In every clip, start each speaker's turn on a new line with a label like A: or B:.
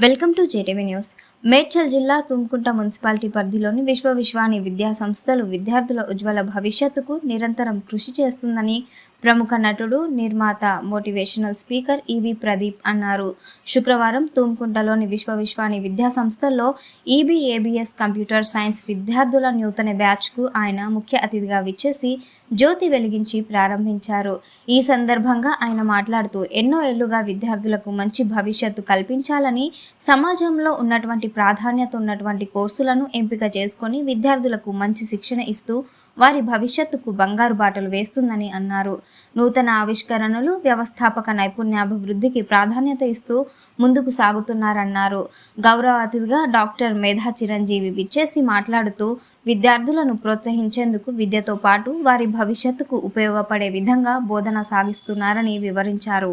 A: Welcome to JTV news. Medchal జిల్లా Tumkunta municipality పరిధిలోని విశ్వ విశ్వాని విద్యా సంస్థలు విద్యార్థుల ఉజ్వల భవిష్యత్తుకు నిరంతరం కృషి చేస్తుందని ప్రముఖ నటుడు నిర్మాత మోటివేషనల్ స్పీకర్ ఈవి ప్రదీప్ అన్నారు. శుక్రవారం తూమ్కుంటలోని విశ్వవిశ్వాని విద్యా సంస్థల్లో ఈబీఏబిఎస్ కంప్యూటర్ సైన్స్ విద్యార్థుల నూతన బ్యాచ్కు ఆయన ముఖ్య అతిథిగా విచ్చేసి జ్యోతి వెలిగించి ప్రారంభించారు. ఈ సందర్భంగా ఆయన మాట్లాడుతూ ఎన్నో ఏళ్ళుగా విద్యార్థులకు మంచి భవిష్యత్తు కల్పించాలని సమాజంలో ఉన్నటువంటి ప్రాధాన్యత ఉన్నటువంటి కోర్సులను ఎంపిక చేసుకొని విద్యార్థులకు మంచి శిక్షణ ఇస్తూ వారి భవిష్యత్తుకు బంగారు బాటలు వేస్తుందని అన్నారు. నూతన ఆవిష్కరణలు వ్యవస్థాపక నైపుణ్యాభివృద్ధికి ప్రాధాన్యత ఇస్తూ ముందుకు సాగుతున్నారన్నారు. గౌరవ అతిథిగా డాక్టర్ మేధా చిరంజీవి విచ్చేసి మాట్లాడుతూ విద్యార్థులను ప్రోత్సహించేందుకు విద్యతో పాటు వారి భవిష్యత్తుకు ఉపయోగపడే విధంగా బోధన సాగిస్తున్నారని వివరించారు.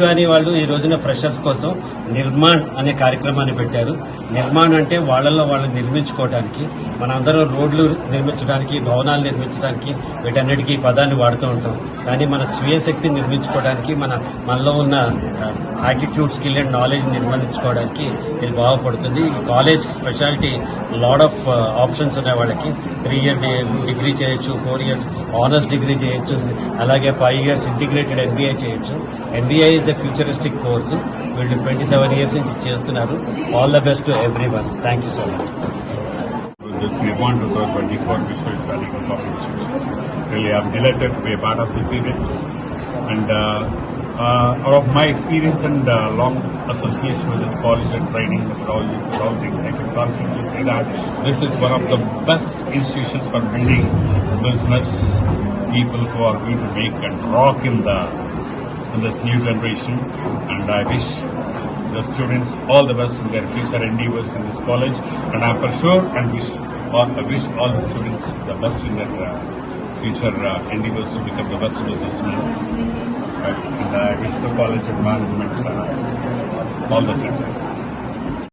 B: విశ్వాని వాళ్ళు ఈ రోజున ఫ్రెషర్స్ కోసం నిర్మాణ్ అనే కార్యక్రమాన్ని పెట్టారు. నిర్మాణం అంటే వాళ్ళల్లో వాళ్ళు నిర్మించుకోవడానికి మనందరం రోడ్లు నిర్మించడానికి భవనాలు నిర్మించడానికి వీటన్నిటికీ ఈ పదాన్ని వాడుతూ ఉంటాం. కానీ మన స్వీయ శక్తిని నిర్మించుకోవడానికి మన మనలో ఉన్న యాటిట్యూడ్ స్కిల్ అండ్ నాలెడ్జ్ నిర్మించుకోవడానికి ఇది బాగుపడుతుంది. ఈ college speciality lot of options ఉన్నాయి వాళ్ళకి. త్రీ ఇయర్ డిగ్రీ చేయొచ్చు ఫోర్ ఇయర్స్ ఆనర్స్ డిగ్రీ చేయొచ్చు అలాగే ఫైవ్ ఇయర్స్ ఇంటిగ్రేటెడ్ ఎంబీఏ చేయొచ్చు. MBA is a futuristic course వీళ్ళు ట్వంటీ సెవెన్ ఇయర్స్ నుంచి చేస్తున్నారు all the best everyone thank you so much
C: this Nirvan 2024 Vishweshwari Coffee Institutions. Really, I'm delighted to be a part of this event. And uh, uh, out of my experience and uh, long association with this college and training methodologies and all things, I can confidently say that this is one of the best institutions for building business people who are going to make and rock in the in this new generation. And I wish the students all the best in their future endeavors in this college. And I'm for sure and wish all, I wish all the students the best in their uh, future uh, endeavors to become the best businessmen. Right? And I wish the college and management uh, all the success.